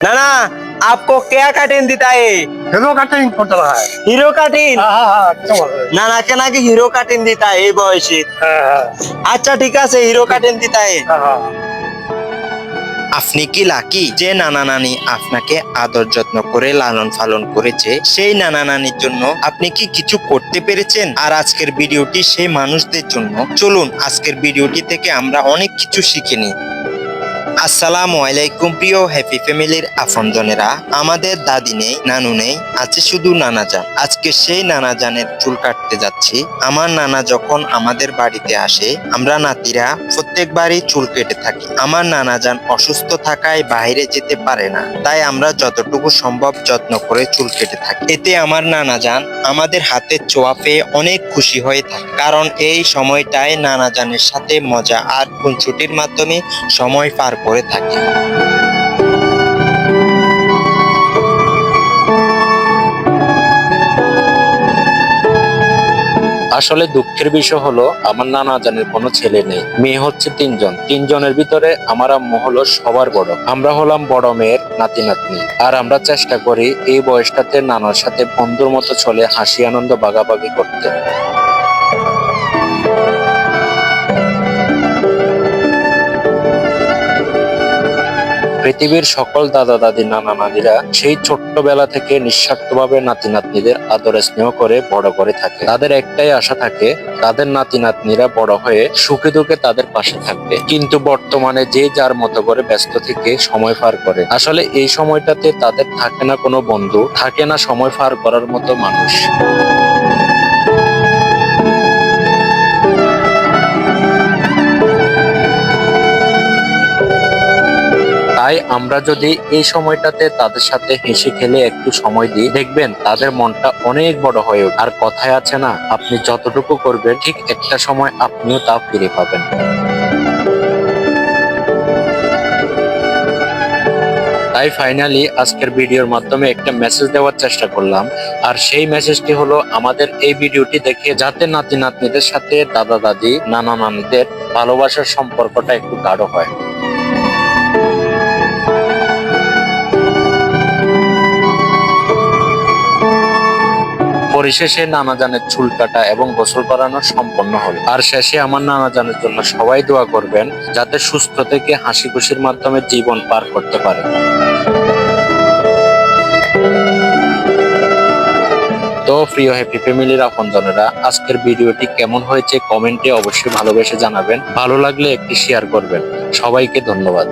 नाना आपको क्या कटिंग देता है हेलो कटिंग होता रहा है হিরো কাটিং हाँ हाँ अच्छा बोल रहे নানাকে নাকি হিরো কাটিং দিতা এই বয়সে हैं हाँ আচ্ছা ঠিক আছে হিরো কাটিং দিতা है हाँ हाँ আপনি কি লাকি যে নানা নানি আপনাকে আদর যত্ন করে লালন পালন করেছে সেই নানা নানির জন্য আপনি কি কিছু করতে পেরেছেন আর আজকের ভিডিওটি সেই মানুষদের জন্য চলুন আজকের ভিডিওটি থেকে আমরা অনেক কিছু শিখে নিই আসসালামু আলাইকুম প্রিয় হ্যাপি ফ্যামিলির আপনজনেরা। আমাদের দাদি নেই, নানু নেই, আছে শুধু নানা যান আজকে সেই নানা জানের চুল কাটতে যাচ্ছি। আমার নানা যখন আমাদের বাড়িতে আসে, আমরা নাতিরা প্রত্যেকবারই চুল কেটে থাকি। আমার নানা যান অসুস্থ থাকায় বাইরে যেতে পারে না। তাই আমরা যতটুকু সম্ভব যত্ন করে চুল কেটে থাকি। এতে আমার নানা যান আমাদের হাতে ছোঁয়া পেয়ে অনেক খুশি হয়ে থাকে। কারণ এই সময়টায় নানা জানের সাথে মজা আর খুনছুটির মাধ্যমে সময় পার করে থাকি। আসলে দুঃখের বিষয় হলো, আমার নানা জানের কোনো ছেলে নেই। মেয়ে হচ্ছে তিনজন। তিনজনের ভিতরে আমার আম্মু হলো সবার বড়। আমরা হলাম বড় মেয়ের নাতি নাতনি আর আমরা চেষ্টা করি এই বয়সটাতে নানার সাথে বন্ধুর মতো চলে হাসি আনন্দ বাগাবাগি করতে। পৃথিবীর সকল দাদা দাদি নানা নানিরা সেই ছোট্টবেলা থেকে নিঃস্বার্থভাবে নাতি নাতনিদের আদর স্নেহ করে বড় করে থাকে। তাদের একটাই আশা থাকে, তাদের নাতি নাতনিরা বড় হয়ে সুখে দুঃখে তাদের পাশে থাকবে। কিন্তু বর্তমানে যে যার মতো করে ব্যস্ত থেকে সময় পার করে। আসলে এই সময়টাতে তাদের থাকে না কোনো বন্ধু, থাকে না সময় পার করার মতো মানুষ। তাই আমরা যদি এই সময়টাতে তাদের সাথে হেসে খেলে একটু সময় দিই, দেখবেন তাদের মনটা অনেক বড় হয়ে ওঠে। আর কথায় আছে না, আপনি যতটুকু করবেন, ঠিক একটা সময় আপনিও তা ফিরে পাবেন। তাই ফাইনালি আজকের ভিডিওর মাধ্যমে একটা মেসেজ দেওয়ার চেষ্টা করলাম। আর সেই মেসেজটি হলো, আমাদের এই ভিডিওটি দেখে যাতে নাতি নাতনিদের সাথে দাদা দাদি নানা নানিদের ভালোবাসার সম্পর্কটা একটু গাঢ় হয়। পরিশেষে নানা জানের চুল কাটা এবং গোসল করানো সম্পন্ন হলো। আর শেষে আমার নানা জানের জন্য সবাই দোয়া করবেন, যাতে সুস্থ থেকে হাসি খুশির মাধ্যমে জীবন পার করতে পারে তো প্রিয় হ্যাপি ফ্যামিলির আপনজনেরা, আজকের ভিডিওটি কেমন হয়েছে কমেন্টে অবশ্যই ভালোবেসে জানাবেন। ভালো লাগলে একটি শেয়ার করবেন। সবাইকে ধন্যবাদ।